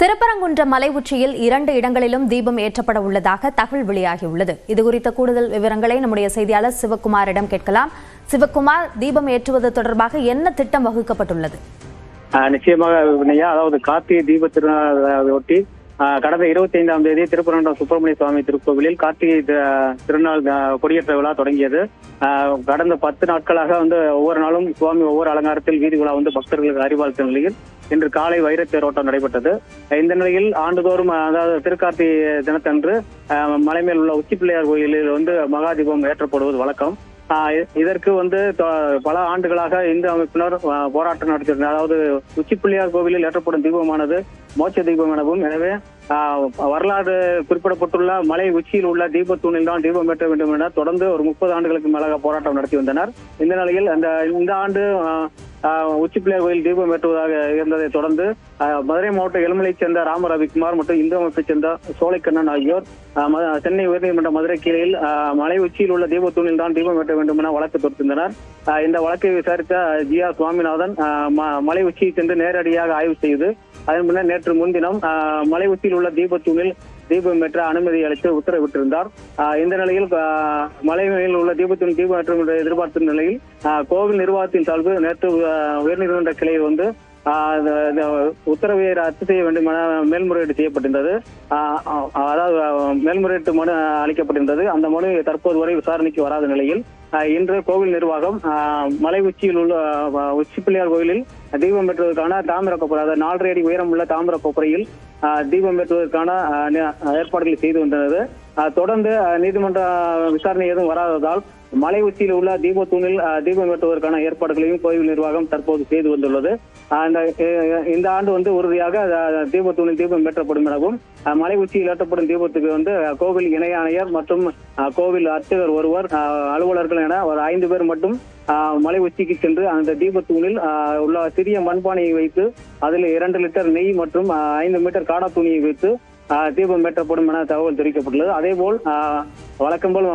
திருப்பரங்குன்றம் மலை உச்சியில் இரண்டு இடங்களிலும் தீபம் ஏற்றப்பட உள்ளதாக தகவல் வெளியாகியுள்ளது. இதுகுறித்த கூடுதல் விவரங்களை நம்முடைய செய்தியாளர் சிவக்குமாரிடம் கேட்கலாம். சிவக்குமார் தீபம் ஏற்றுவது தொடர்பாக என்ன திட்டம் வகுக்கப்பட்டுள்ளது? நிச்சயமாக அதாவது கார்த்திகை தீப திருநாளை ஒட்டி கடந்த இருபத்தி ஐந்தாம் தேதி திருப்பரங்குன்றம் சுப்பிரமணிய சுவாமி திருக்கோவிலில் கார்த்திகை திருநாள் கொடியேற்ற விழா தொடங்கியது. கடந்த பத்து நாட்களாக வந்து ஒவ்வொரு நாளும் சுவாமி ஒவ்வொரு அலங்காரத்தில் வீதி விழா வந்து பக்தர்களுக்கு அறிவாளித்த நிலையில் இன்று காலை வைரத்தேரோட்டம் நடைபெற்றது. இந்த நிலையில் ஆண்டுதோறும் அதாவது திருக்கார்த்திகை தினத்தன்று மலை மேல் உள்ள உச்சி பிள்ளையார் கோயிலில் வந்து மகாதீபம் ஏற்றப்படுவது வழக்கம். இதற்கு வந்து பல ஆண்டுகளாக இந்து அமைப்பினர் போராட்டம் நடத்தியிருந்தார் அதாவது உச்சிப்பிள்ளையார் கோவிலில் ஏற்றப்படும் தீபமானது மோட்ச தீபம் எனவும் எனவே வரலாறு குறிப்பிடப்பட்டுள்ள மலை உச்சியில் உள்ள தீபத்தூணில் தான் தீபம் ஏற்ற வேண்டும் என தொடர்ந்து ஒரு முப்பது ஆண்டுகளுக்கு மேலாக போராட்டம் நடத்தி வந்தனர். இந்த நிலையில் அந்த இந்த ஆண்டு உச்சிப்பிள்ளையார் கோயில் தீபம் ஏற்றுவதாக இருந்ததை தொடர்ந்து மதுரை மாவட்ட எலுமலைச் சேர்ந்த ராம ரவிக்குமார் மற்றும் இந்து அமைப்பைச் சேர்ந்த சோலைக்கண்ணன் ஆகியோர் ம- சென்னை உயர்நீதிமன்ற மதுரை கிளையில் மலை உச்சியில் உள்ள தீபத்தூணில் தான் தீபம் ஏற்ற வேண்டும் என வழக்கு தொடுத்திருந்தனர். இந்த வழக்கை விசாரித்த ஜி ஆர் சுவாமிநாதன் ம- மலை உச்சியை சென்று நேரடியாக ஆய்வு செய்து அதன் பின்னர் நேற்று முன்தினம் மலை உச்சியில் உள்ள தீபத்தூணில் தீபம் ஏற்ற அனுமதி அளித்து உத்தரவிட்டிருந்தார். இந்த நிலையில் மலைமையில் மலை உள்ள தீபத்தின் தீபம் ஏற்றும் என்று எதிர்பார்த்த நிலையில் கோவில் நிர்வாகத்தின் சார்பு நேற்று உயர்நீதிமன்ற கிளையில் வந்து உத்தரவை ரத்து செய்ய வேண்டும் என மேல்முறையீடு செய்யப்பட்டிருந்தது. அதாவது மேல்முறையீட்டு மனு அளிக்கப்பட்டிருந்தது. அந்த மனு தற்போது வரை விசாரணைக்கு வராத நிலையில் இன்று கோவில் நிர்வாகம் மலை உச்சியில் உள்ள உச்சிப்பிள்ளையார் உச்சி பிள்ளையார் கோயிலில் தீபம் பெற்றுவதற்கான தாமிர கொப்பரை அதாவது நாலரை அடி உயரம் உள்ள தாமிர கொப்பரையில் தீபம் பெற்றுவதற்கான ஏற்பாடுகளை செய்து வந்தது. தொடர்ந்து நீதிமன்ற விசாரணை எதுவும் வராததால் மலை உச்சியில் உள்ள தீபத்தூணில் தீபம் வெட்டுவதற்கான ஏற்பாடுகளையும் கோயில் நிர்வாகம் தற்போது செய்து வந்துள்ளது. இந்த இந்த ஆண்டு வந்து உறுதியாக தீபத்தூணில் தீபம் ஏற்றப்படும் எனவும் மலை உச்சியில் ஏற்றப்படும் தீபத்துக்கு வந்து கோவில் இணை ஆணையர் மற்றும் கோவில் அர்ச்சகர் ஒருவர் அலுவலர்கள் என ஒரு ஐந்து பேர் மட்டும் மலை உச்சிக்கு சென்று அந்த தீபத்தூணில் உள்ள சிறிய மண்பானையை வைத்து அதில் இரண்டு லிட்டர் நெய் மற்றும் ஐந்து மீட்டர் காடா துணியை வைத்து தீபம் ஏற்றப்படும் என தகவல் தெரிவிக்கப்பட்டுள்ளது. அதேபோல் போல் வழக்கம் போல்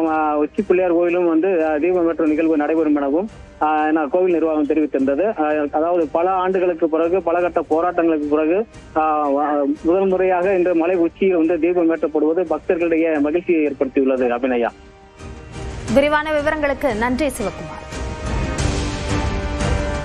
உச்சி பிள்ளையார் கோயிலும் வந்து தீபம் ஏற்றும் நிகழ்வு நடைபெறும் எனவும் ஆஹ், கோவில் நிர்வாகம் தெரிவித்திருந்தது. அதாவது பல ஆண்டுகளுக்கு பிறகு பல கட்ட போராட்டங்களுக்கு பிறகு ஆஹ், முதல் முறையாக இந்த மலை உச்சியில் வந்து தீபம் ஏற்றப்படுவது பக்தர்களிடையே மகிழ்ச்சியை ஏற்படுத்தியுள்ளது அபிநயா. விரிவான விவரங்களுக்கு நன்றி சிவகுமார்.